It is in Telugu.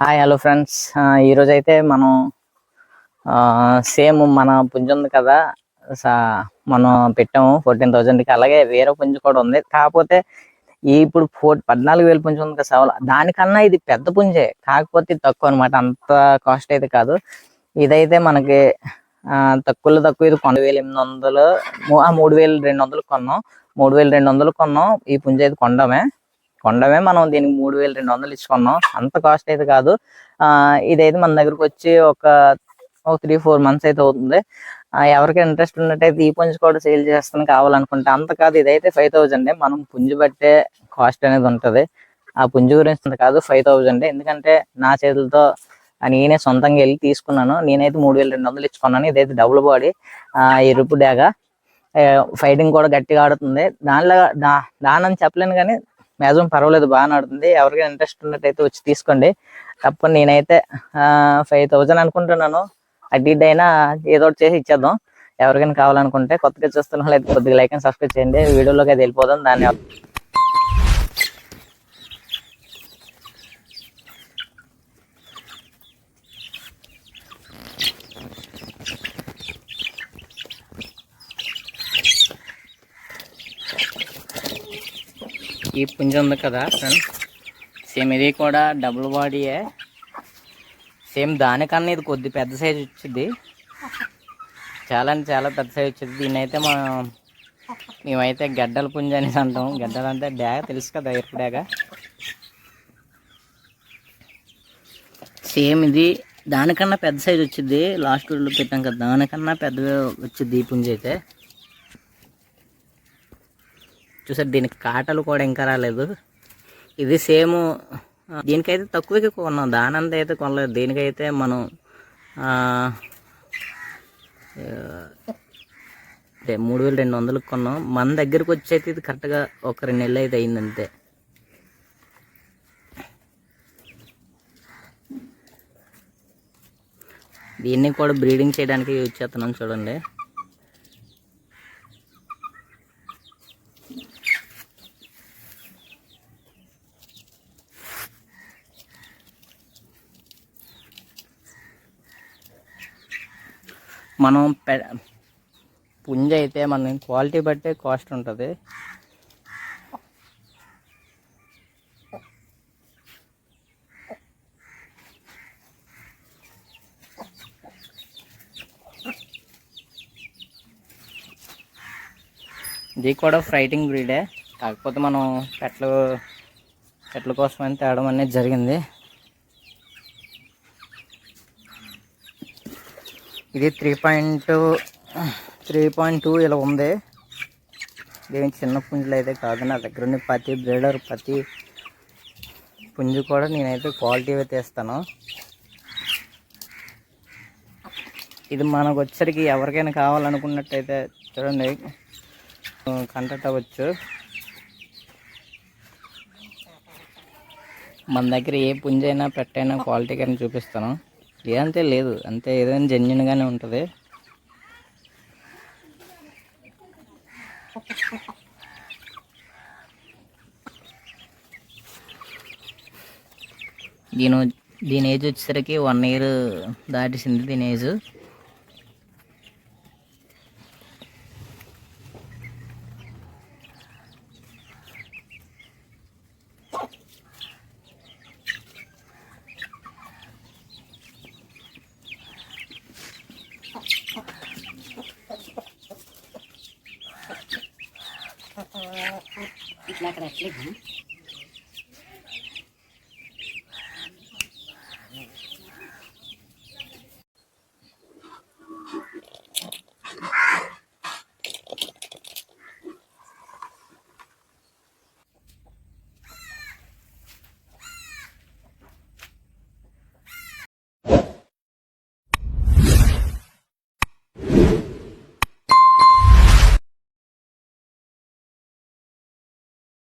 Hi hello friends. ఈరోజు అయితే మనం సేమ్ మన పుంజు ఉంది కదా సా- మనం పెట్టాము ఫోర్టీన్ థౌజండ్కి అలాగే వేరే పుంజు కూడా ఉంది. కాకపోతే ఈ ఇప్పుడు ఫోర్ పద్నాలుగు వేలు పుంజు ఉంది కదా సవాల్. దానికన్నా ఇది పెద్ద పుంజే. కాకపోతే ఇది తక్కువ అనమాట అంత కాస్ట్ అయితే కాదు. ఇదైతే మనకి తక్కువలో తక్కువ ఇది కొన్ని వేల ఎనిమిది వందలు ఆ, మూడు వేలు రెండు వందలు కొన్నాం. మూడు వేలు రెండు వందలు కొన్నాం. ఈ పుంజ అయితే కొండమే. కొండమే మనం దీనికి మూడు వేలు రెండు వందలు ఇచ్చుకున్నాం. అంత కాస్ట్ అయితే కాదు. ఇదైతే మన దగ్గరకు వచ్చి ఒక ఒక త్రీ ఫోర్ మంత్స్ అయితే అవుతుంది. ఎవరికి ఇంట్రెస్ట్ ఉన్నట్టయితే ఈ పుంజు కూడా సేల్ చేస్తాను కావాలనుకుంటే అంత కాదు. ఇదైతే ఫైవ్ థౌజండ్ మనం పుంజు బట్టే కాస్ట్ అనేది ఉంటుంది. ఆ పుంజు గురించి కాదు ఫైవ్ థౌజండ్ ఎందుకంటే నా చేతులతో నేనే సొంతంగా వెళ్ళి తీసుకున్నాను. నేనైతే మూడు వేల రెండు వందలు ఇచ్చుకున్నాను. ఇదైతే డబుల్ బాడీ ఎరుపు డాగ. ఫైటింగ్ కూడా గట్టిగా ఆడుతుంది. దానిలో దా దానని చెప్పలేను కానీ మ్యాక్సిమం పర్వాలేదు బాగా ఆడుతుంది ఎవరికైనా ఇంట్రెస్ట్ ఉన్నట్టయితే వచ్చి తీసుకోండి. తప్ప నేనైతే ఫైవ్ థౌజండ్ అనుకుంటున్నాను. అడ్డి అయినా ఏదో ఒకటి చేసి ఇచ్చేద్దాం. ఎవరికైనా కావాలనుకుంటే కొత్తగా చూస్తున్న వాళ్ళు అయితే కొద్దిగా లైక్ అండ్ సబ్స్క్రైబ్ చేయండి. వీడియోలోకి అయితే వెళ్ళిపోదాం. దాన్ని ఈ పుంజ ఉంది కదా ఫ్రెండ్స్. సేమ్ ఇది కూడా డబుల్ బాడీయే సేమ్ దానికన్నా ఇది కొద్ది పెద్ద సైజ్ వచ్చింది చాలా అంటే చాలా పెద్ద సైజ్ వచ్చింది దీన్ని అయితే మనం మేమైతే గడ్డల పుంజ అనేసి అంటాం. గడ్డలు అంటే డ్యాగ తెలుసు కదా ఎరుపు డ్యాగ. సేమ్ ఇది దానికన్నా పెద్ద సైజ్ వచ్చింది లాస్ట్ వీడియోలో పెట్టాం కదా దానికన్నా పెద్ద వచ్చింది ఈ పుంజ అయితే. చూసారు దీనికి కాటలు కూడా ఇంకా రాలేదు. ఇది సేమ్ దీనికైతే తక్కువకి కొన్నాం. దానంత అయితే కొనలేదు. దీనికైతే మనం మూడు వేలు రెండు వందలకు కొన్నాం. మన దగ్గరకు వచ్చి అయితే ఇది కరెక్ట్గా ఒక రెండు నెలలు అయితే అయింది అంతే. దీన్ని కూడా బ్రీడింగ్ చేయడానికి యూజ్ చేస్తున్నాం చూడండి. మనం పె పుంజ అయితే మన క్వాలిటీ బట్టే కాస్ట్ ఉంటుంది. ఇది కూడా ఫ్రైటింగ్ బ్రీడే కాకపోతే మనం పెట్ల పెట్ల కోసం అని తేడం అనేది జరిగింది. ఇది three point three point two ఇలా ఉంది. దీని చిన్న పుంజులు అయితే కాదు నా దగ్గర ఉన్న ప్రతి బ్రీడర్ ప్రతి పుంజు కూడా నేనైతే క్వాలిటీ అయితే ఇస్తాను ఇది మనకు వచ్చరికి ఎవరికైనా కావాలనుకున్నట్టయితే చూడండి కంటెక్ట్ అవ్వచ్చు మన దగ్గర ఏ పుంజైనా పెట్టైనా క్వాలిటీ కానీ చూపిస్తాను. లేదంటే లేదు. అంతే ఏదైనా జెన్యున్గానే ఉంటుంది. దీని దీని ఏజ్ వచ్చేసరికి వన్ ఇయర్ దాటిసింది దీని ఏజ్. la creación.